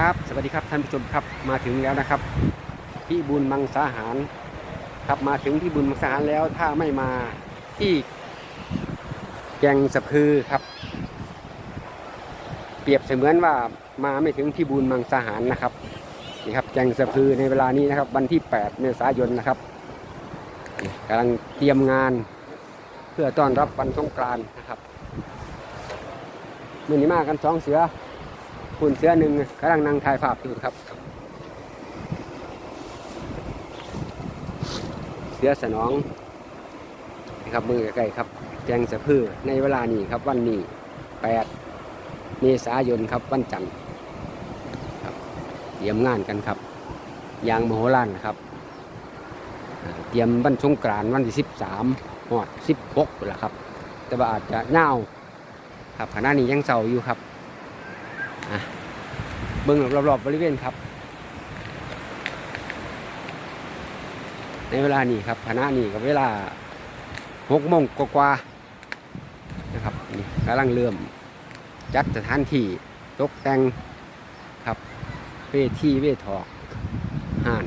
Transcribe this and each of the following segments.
ครับ สวัสดีครับท่านผู้ชมครับมาถึงแล้วนะครับพี่บุญมังสาหารครับมาถึงที่บุญมังสาหารแล้วถ้าไม่มาที่แกงสะพือครับ เปรียบเสมือนว่ามาไม่ถึงที่บุญมังสาหารนะครับนี่ครับแกงสะพือในเวลานี้นะครับ วันที่ 8 เมษายนนะครับกำลังเตรียมงานเพื่อต้อนรับวันสงกรานต์นะครับมือนี้มากันสองเสือ คุณเสือหนึ่งกำลังนั่งถ่ายภาพอยู่ครับ เสือสนองนะครับมือใกล้ๆครับแจงสะพือในเวลานี้ครับวันนี้8เมษายนครับวันจันทร์ครับเตรียมงานกันครับยางมโหฬารครับเตรียมวันสงกรานวันที่13หอด16แล้วครับ แต่ว่าอาจจะเน่าวครับขณะนี้ยังเศร้าอยู่ครับ เบิ้องรอบๆบริเวณครับ ในเวลานี้ครับคณะนี้กับเวลาหกโมงกว่าๆนะครับนี่กำลังเริ่ม จัดสถานที่ตกแต่งครับเวทีเวทอกห่าน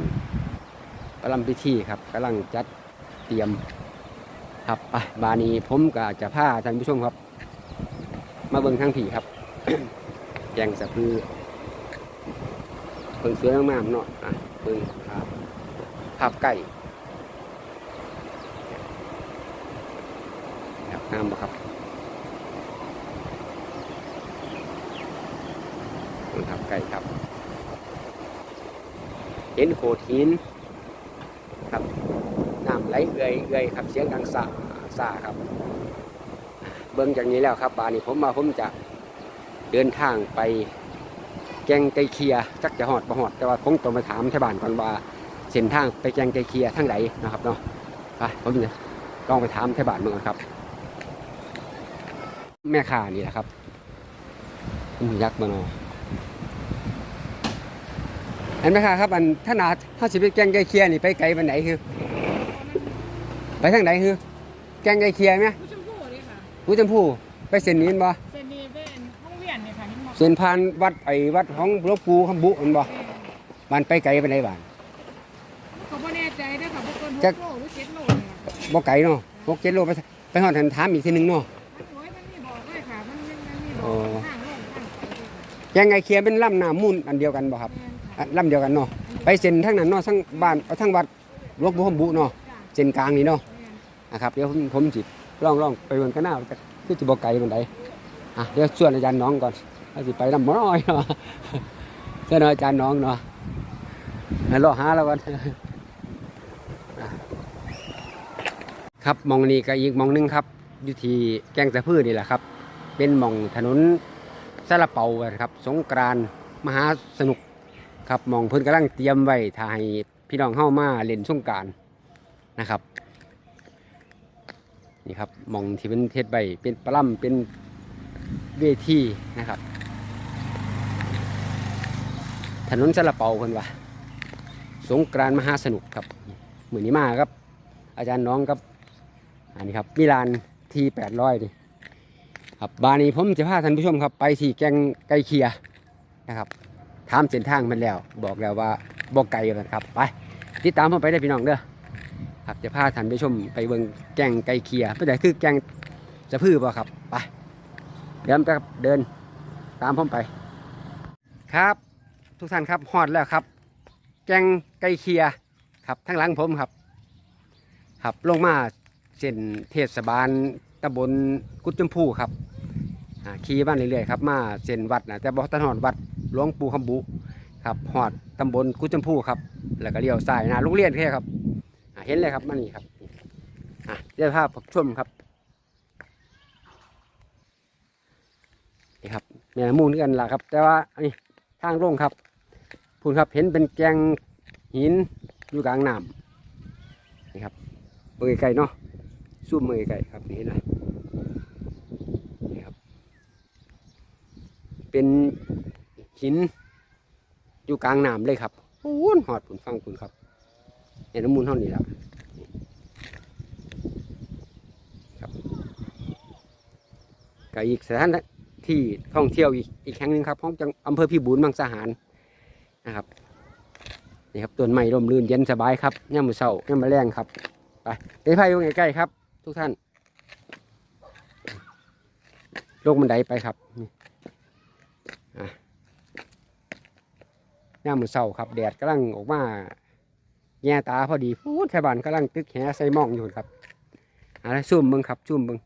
กำลังพิธีครับกำลังจัดเตรียมครับไปบานี้ผมก็จะพาท่านผู้ชมครับ มาเบิ่งทางผีครับ แจงสะพือเพิ่งสวยงามๆเนาะอะเพิ่งภาพภาพใกล้ครับงามบ่ครับเพิ่งภาพใกล้ครับ เห็นโขดหินครับน้ำไหลเอื่อยเอื่อยครับ เสียงดังสะสาครับ เบิ่งจากนี้แล้วครับบานนี้ผมมาผมจะ เดินทางไปแกงไก่เคียจักจะหอดบ่หอด แต่ว่าผมต้องไปถามชาวบ้านก่อนว่าเส้นทางไปแกงไก่เคียทางไหนนะครับเนาะไปผมจะลองไปถามชาวบ้านเมืองครับ แม่ข่านี่แหละครับผมยักษ์มาเนาะเห็นไหมครับครับอันท่านอาถ้าสิไปแกงไก่เคียนี่ไปไกลไปไหนคือ ไปทางไหนคือ แกงไก่เคียไหมผู้ชมพู่นี่ค่ะผู้จำผู้ไปเส้นนี้เห็นบ่ เนี่ยค่ะนี่หมดเส้นผ่านวัดไอ้วัดของหลวงปู่คำบุเห็นบ่บ้านไปไกลไปไหนบ้านเขาไม่แน่ใจด้วยค่ะพวกคนหจักกโลหรือเจ็ดโลเนี่ยค่ะบ่ไกลเนาะหกเจ็ดโลไปไปหอดทันถามอีกทีหนึงเนาะมันโอ้ยมันมีบอกด้วยค่ะมันมันมันมีบโอ้อกทางโลกทางไปด้วยค่ะยังไงเคลียร์เป็นลำน้ำมูลอันเดียวกันบ่ครับแม่นอะค่ะลำเดียวกันเนาะไปเส้นทั้งนั้นเนาะทั้งบ้านทั้งวัดหลวงปู่คำบุเนาะจ้ะเส้นกลางนี่เนาะ แม่น นะครับเดี๋ยวผมผมสิลองลองไปเบิ่งกันหน้าว่าจะคือสิบ่ไกลปานใดอะเดี๋ยวชวนอาจารย์น้องก่อน ว่าสิไปนำน้อยเนาะเชิญอาจารย์น้องเนาะให้รอหาแล้วก่อนครับมองนี้ก็อีกมองหนึงครับอยู่ที่แกงสะพือนี่แหละครับ เป็นมองถนนซาลาเปาครับ สงกรานมหาสนุกครับมองเพิ่นกำลังเตรียมไว้ถ่ายพี่น้องเฮามาเล่นสงการนะครับนี่ครับมองที่เป็นเทศใบเป็นปลัมเป็นเวทีนะครับ ถนนซาลาเปาเพิ่นว่าสงกรานต์มหาสนุกครับเหมือนนี้มาครับ อาจารย์น้องครับ อันนี้ครับมิลานทีแปดร้อยดิครับบานี้ผมจะพาท่านผู้ชมครับ ไปที่แกงไก่เคียนะครับถามเส้นทางมันแล้ว บอกแล้วว่าบอกไก่กันครับไปติดตามผมไปได้พี่น้องเด้อครับจะพาท่านผู้ชมไปเบิ่งแกงไก่เคียเป็นไงคือแกงจะพื้อบ่ครับไปเดินไปครับเดินตามผมไป ครับ ทุกท่านครับฮอดแล้วครับ แกงไก่เคียครับทั้งหลังผมครับ ครับลงมาเส้นเทศบาลตำบลกุดจมพูครับขี่บ้านเรื่อยๆครับมาเส้นวัดนะแต่บอกตันหอดวัดหลวงปู่คำบุครับหอดตำบลกุดจมพูครับ แล้วก็เลี้ยวซ้ายนาโรงเรียนแค่ครับเห็นเลยครับมานี่ครับอะเดี๋ยวภาพชมครับนี่ครับแม่น้ำมูลกันล่ะครับ แต่ว่านนี้ ทางลงครับพูนครับเห็นเป็นแกงหินอยู่กลางน้ำนี่ครับเมือไก่เนาะซูมเมือไก่ครับนี่นะนี่ครับ เป็นหินอยู่กลางน้ำเลยครับโอ้นหอดผุนฟังผุนครับเห็นน้ำมูลเท่านี้แล้วครับก็อีกสถาน ที่ท่องเที่ยวอีกอีกแห่งหนึ่งครับของจังอำเภอพิบูลมังสาหารนะครับนี่ครับต้นไม้ร่มรื่นเย็นสบายครับย่ามมือเศร้าย่ามมือแรงครับไปไปพายอยู่ใกล้ๆครับ ทุกท่านลงบันไดไปครับนี่อะย่ามมือเศร้าครับ แดดกำลังออกมาแง่ตาพอดีพูดไทยบ้านกำลังตึกแหใส่มองอยู่ครับอะไรซุ่มเบิ้งครับซุ่มเบิ้ง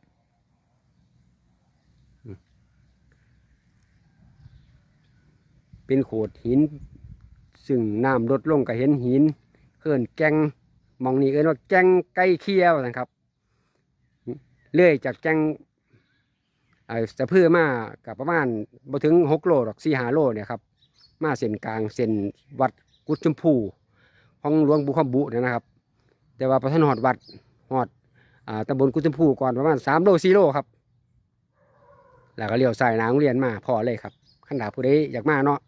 เป็นโขดหิน ซึ่งน้ำลดลงก็เห็นหินเขื่อนแกงมองนี้เอินว่าแกงไก่เคี้ยวนะครับเลื่อยจากแกงไอ้สะพือมากับประมาณบ่ถึงหกโลหรอกสี่หาโลเนี่ยครับมาเส้นกลางเส้นวัดกุดชมพูของหลวงปู่คบุเนี่ยนะครับ แต่ว่าประธานหอดวัดหอดอ่าตำบลกุดชมพูก่อนประมาณสามโลสี่โลครับ แล้วก็เลี้ยวซ้ายนาโรงเรียนมาพอเลยครับขันดาผู้ใดอยากมาเนาะ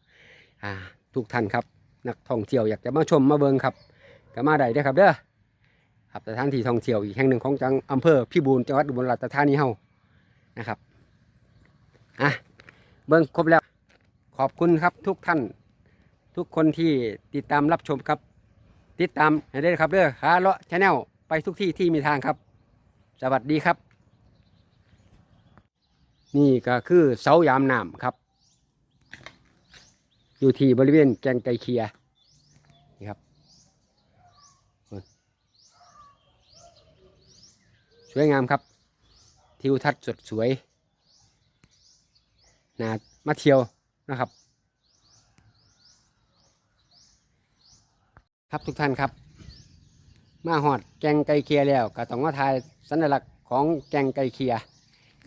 อ่าทุกท่านครับ นักท่องเที่ยวอยากจะมาชมมาเบิงครับก็มาได้เด้อครับเด้อครับสถานที่ท่องเที่ยวอีกแห่งหนึ่งของจังอำเภอพิบูลจังหวัดอุบลราชธานีเฮานะครับอะเบิ้งครบแล้ว ขอบคุณครับทุกท่าน ทุกคนที่ติดตามรับชมครับ ติดตามให้ได้ครับเด้อขาเลาะชาแนลไปทุกที่ที่มีทางครับ สวัสดีครับ นี่ก็คือเสายามน้ำครับ อยู่ที่บริเวณแกงไก่เคียนี่ครับ สวยงามครับ ทิวทัศน์สดสวยนามาเที่ยวนะครับ ครับทุกท่านครับ มาหอดแกงไก่เคียแล้วก็ต้องมาทายสัญลักษณ์ของแกงไก่เคีย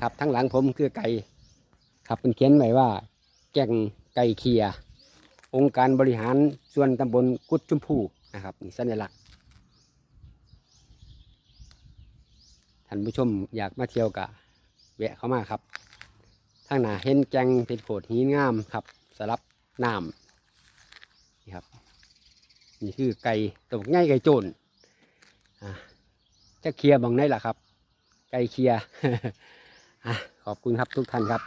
ครับทั้งหลังผมคือไก่ครับเป็นเขียนไว้ว่า แกงไก่เคีย องค์การบริหารส่วนตำบลกุดชุมพูนะครับนี่สัญลักษณ์ท่านผู้ชมอยากมาเที่ยวกะแวะเข้ามาครับทางหน้าเห็นแจงเป็นโขดหินงามครับสลับน้ำนี่ครับนี่คือไก่ตัวง่ายไก่โจนจะเคลียร์บังไหนล่ะครับ ไก่เคลียร์อะขอบคุณครับทุกท่านครับ